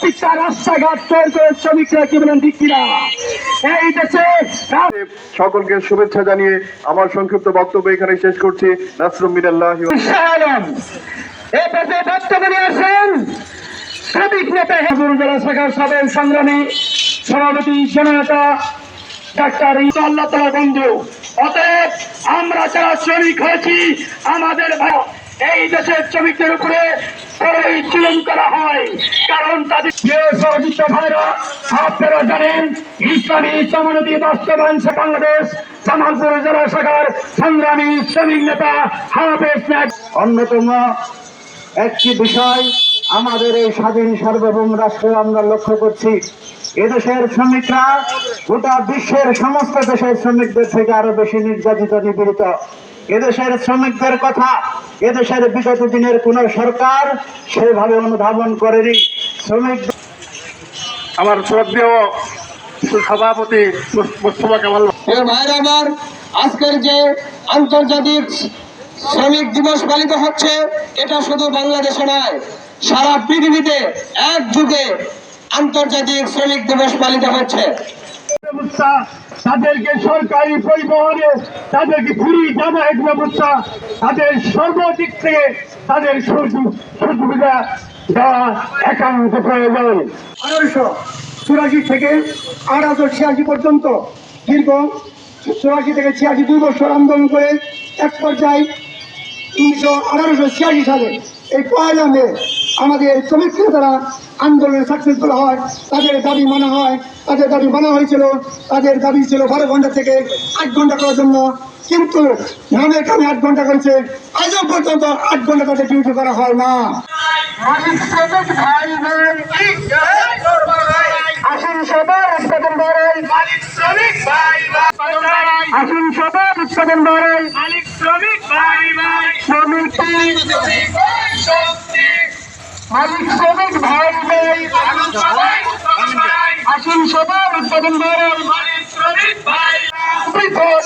প্রত্যেকটা রাস্তাঘাট তৈরি করে শ্রমিকরা কি বলেন ঠিক কিনা? এই দেশে সকলকে শুভেচ্ছা জানিয়ে আমার সংক্ষিপ্ত বক্তব্য এখানে শেষ করছি। নাসরুম মিনাল্লাহ এ পথে বক্তব্য শ্রমিক নেতা জেলা শাখার সাবেক সংগ্রামী সভাপতি জননেতা ডাক্তার আল্লাহ তালা বন্ধু। অতএব আমরা যারা শ্রমিক হয়েছি আমাদের ভাই এই দেশের শ্রমিকদের উপরে বড়ই জুলুম করা হয়। কারণ তাদের প্রিয় সহযোগিত ভাইরা আপনারা জানেন ইসলামী সমানতি বাস্তবায়ন সে বাংলাদেশ জামালপুর জেলা শাখার সংগ্রামী শ্রমিক নেতা হাফেজ অন্যতম একটি বিষয় আমাদের এই স্বাধীন সার্বভৌম রাষ্ট্রে আমরা লক্ষ্য করছি। এদেশের শ্রমিকরা গোটা বিশ্বের সমস্ত দেশের শ্রমিকদের থেকে আরও বেশি নির্যাতিত নিপীড়িত। এদেশের শ্রমিকদের কথা, এদেশের বিগত দিনের কোন সরকার সেভাবে অনুধাবন করেনি। শ্রমিক আমার শ্রদ্ধেয় সভাপতি মোস্তফা কামাল। আমার আজকের যে আন্তর্জাতিক শ্রমিক দিবস পালিত হচ্ছে, এটা শুধু বাংলাদেশে নয়, সারা পৃথিবীতে এক যুগে আন্তর্জাতিক শ্রমিক দিবস পালিত হচ্ছে। ব্যবস্থা তাদেরকে সরকারি পরিবহনে তাদেরকে ফ্রি যাতায়াত ব্যবস্থা। তাদের সর্বদিক থেকে তাদের সুবিধা দেওয়া একান্ত প্রয়োজন। আঠারোশো চুরাশি থেকে আঠারোশো ছিয়াশি পর্যন্ত দীর্ঘ চুরাশি থেকে ছিয়াশি দুই বছর আন্দোলন করে এক পর্যায়ে উনিশশো আঠারোশো ছিয়াশি সালে এই পয়লা মে আমাদের শ্রমিক নেতারা আন্দোলনে সাকসেসফুল হয় তাদের দাবি মানা হয় তাদের দাবি মানা হয়েছিল তাদের দাবি ছিল বারো ঘণ্টা থেকে আট ঘণ্টা করার জন্য। কিন্তু নামের কামে আট ঘণ্টা করেছে আজও পর্যন্ত আট ঘণ্টা তাদের ডিউটি করা হয় না। আসুন সবার উৎপাদন বাড়াই। আসুন সবার উৎপাদন বাড়াই। শ্রমিক মালিক শ্রমিক ভাই ভাই আসুন সবাই উৎপাদন করেন। পৃথক